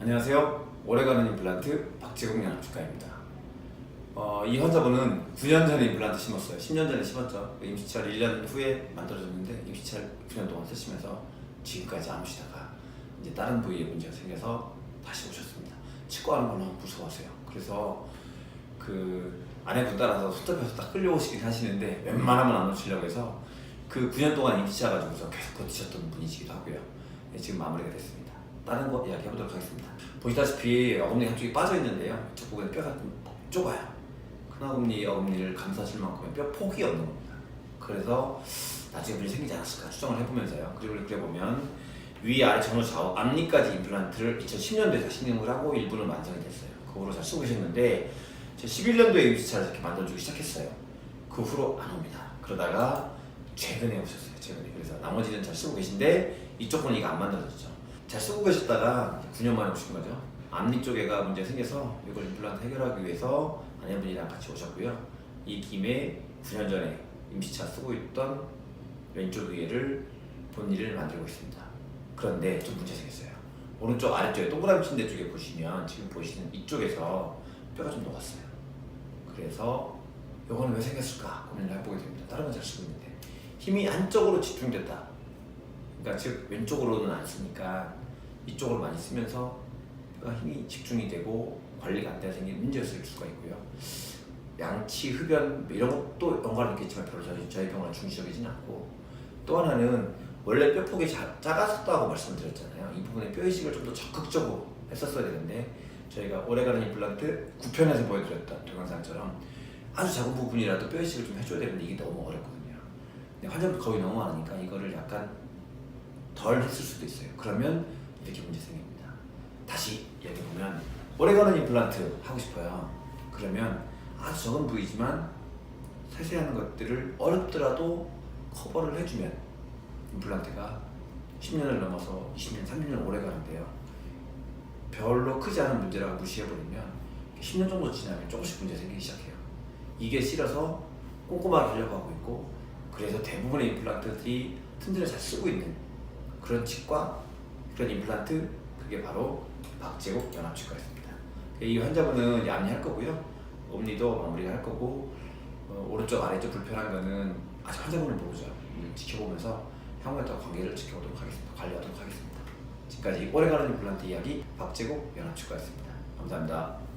안녕하세요. 오래가는 임플란트 박재국 양축가입니다. 어, 이 환자분은 9년 전에 임플란트 심었어요. 10년 전에 심었죠. 임시철 1년 후에 만들어졌는데 임시철 9년 동안 쓰시면서 지금까지 안 오시다가 이제 다른 부위에 문제가 생겨서 다시 오셨습니다. 치과 하는 걸 너무 무서워하세요. 그래서 그 아내분 따라서 손잡혀서 딱 끌려오시긴 하시는데 웬만하면 안 오시려고 해서 그 9년 동안 임시차 가지고서 계속 버티셨던 분이시기도 하고요. 네, 지금 마무리가 됐습니다. 다른 거 이야기 해 보도록 하겠습니다. 보시다시피 어금니 한쪽이 빠져 있는데요. 이쪽 부분에 뼈가 좀 좁아요. 큰어금니, 어금니를 감싸실 만큼의 뼈 폭이 없는 겁니다. 그래서 나중에 문제 생기지 않았을까 추정을 해보면서요. 그리고 그려보면 위, 아래, 전후, 좌우, 앞니까지 임플란트를 2010년도에 다 신임을 하고 일부는 완성이 됐어요. 그 후로 잘 쓰고 계셨는데 11년도에 임시차를 이렇게 만들어주기 시작했어요. 그 후로 안 옵니다. 그러다가 최근에 오셨어요. 최근에. 그래서 나머지는 잘 쓰고 계신데 이쪽 분은 이거 안 만들어졌죠. 잘 쓰고 계셨다가 9년 만에 오신 거죠. 앞니 쪽에가 문제 생겨서 이걸 임플란트 해결하기 위해서 아내분이랑 같이 오셨고요. 이 김에 9년 전에 임시차 쓰고 있던 왼쪽 위에를 본일을 만들고 있습니다. 그런데 좀 문제 생겼어요. 오른쪽 아래쪽에 동그라미 침대 쪽에 보시면 지금 보시는 이쪽에서 뼈가 좀 녹았어요. 그래서 이거는 왜 생겼을까 고민을 해보게 됩니다. 다른 건 잘 쓰고 있는데 힘이 한쪽으로 집중됐다. 그러니까 즉 왼쪽으로는 안 쓰니까 이쪽으로 많이 쓰면서 뼈가 힘이 집중이 되고 관리가 안 돼서 생긴 문제였을 수가 있고요. 양치, 흡연 뭐 이런 것도 연관이 있겠지만 별로 저희, 저희 병원은 중시적이진 않고 또 하나는 원래 뼈 폭이 자, 작았었다고 말씀드렸잖아요. 이 부분에 뼈 이식을 좀 더 적극적으로 했었어야 되는데 저희가 오래가는 임플란트 9편에서 보여드렸던 동영상처럼 아주 작은 부분이라도 뼈 이식을 좀 해줘야 되는데 이게 너무 어렵거든요. 근데 환자분 거의 너무 많으니까 이거를 약간 덜 했을 수도 있어요. 그러면 이렇게 문제 생깁니다. 다시 얘기해 보면 오래가는 임플란트 하고 싶어요. 그러면 아주 적은 부위지만 세세한 것들을 어렵더라도 커버를 해주면 임플란트가 10년을 넘어서 20년, 30년 오래 가는데요. 별로 크지 않은 문제라고 무시해버리면 10년 정도 지나면 조금씩 문제 생기기 시작해요. 이게 싫어서 꼼꼼하게 하려고 하고 있고 그래서 대부분의 임플란트들이 튼튼을 잘 쓰고 있는 그런 치과 그런 임플란트 그게 바로 박재국 연합치과였습니다. 이 환자분은 양리할 거고요. 옴니도 마무리를 할 거고 어, 오른쪽 아래쪽 불편한 거는 아직 환자분을 모르죠. 음, 지켜보면서 향후에 더 관계를 지켜보도록 하겠습니다. 관리하도록 하겠습니다. 지금까지 오래가는 임플란트 이야기 박재국 연합치과였습니다. 감사합니다.